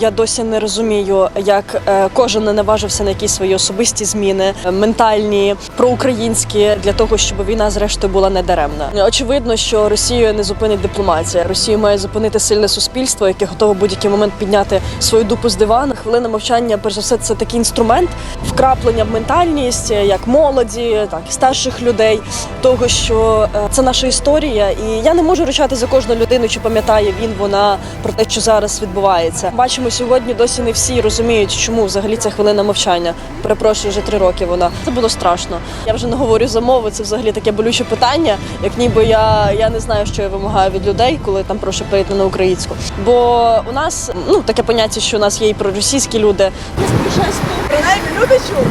Я досі не розумію, як е, кожен не наважився на якісь свої особисті зміни, е, ментальні, проукраїнські, для того, щоб війна зрештою була недаремна. Очевидно, що Росію не зупинить дипломатія. Росію має зупинити сильне суспільство, яке готове будь-який момент підняти свою дупу з дивану. Хвилина мовчання, перш за все, це такий інструмент вкраплення в ментальність е, як молоді, так і старших людей. Того, що це наша історія, і я не можу речати за кожну людину, чи пам'ятає він вона про те, що зараз відбувається. Бачимо сьогодні. Досі не всі розуміють, чому взагалі ця хвилина мовчання. Перепрошую, вже три роки вона це було страшно. Я вже не говорю за мову. Це взагалі таке болюче питання, як ніби я, я не знаю, що я вимагаю від людей, коли там прошу перейти на українську. Бо у нас ну таке поняття, що у нас є і проросійські люди. Принаймні люди чули.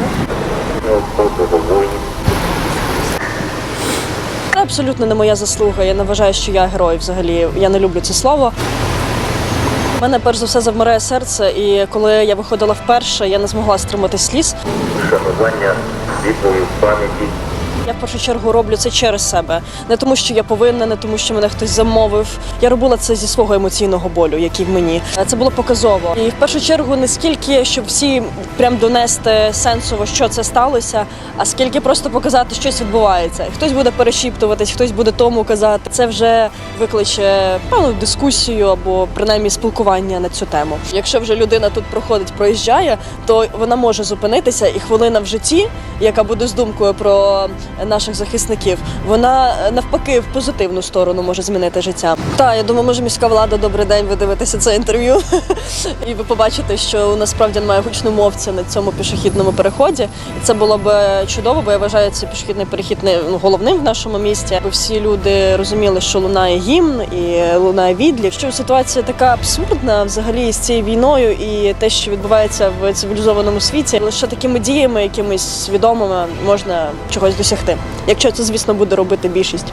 Це абсолютно не моя заслуга. Я не вважаю, що я герой. Взагалі я не люблю це слово. Мене перш за все завмирає серце, і коли я виходила вперше, я не змогла стримати сліз. Шанування світлої пам'яті Я в першу чергу роблю це через себе, не тому, що я повинна, не тому, що мене хтось замовив. Я робила це зі свого емоційного болю, який в мені. Це було показово. І в першу чергу не скільки, щоб всі прям донести сенсово, що це сталося, а скільки просто показати, щось відбувається. Хтось буде перешіптуватись, хтось буде тому казати. Це вже викличе певну дискусію або принаймні спілкування на цю тему. Якщо вже людина тут проходить, проїжджає, то вона може зупинитися, і хвилина в житті, яка буде з думкою про наших захисників, вона е, навпаки в позитивну сторону може змінити життя. Так, я думаю, може міська влада, добрий день, ви дивитеся це інтерв'ю, і ви побачите, що насправді немає гучномовця на цьому пішохідному переході. І це було б чудово, бо я вважаю цей пішохідний перехід не ну, головним в нашому місті. Аби всі люди розуміли, що лунає гімн і лунає відлік. Що ситуація така абсурдна взагалі з цією війною і те, що відбувається в цивілізованому світі, лише такими діями, якимись свідомими можна чогось досягти. Якщо це, звісно, буде робити більшість.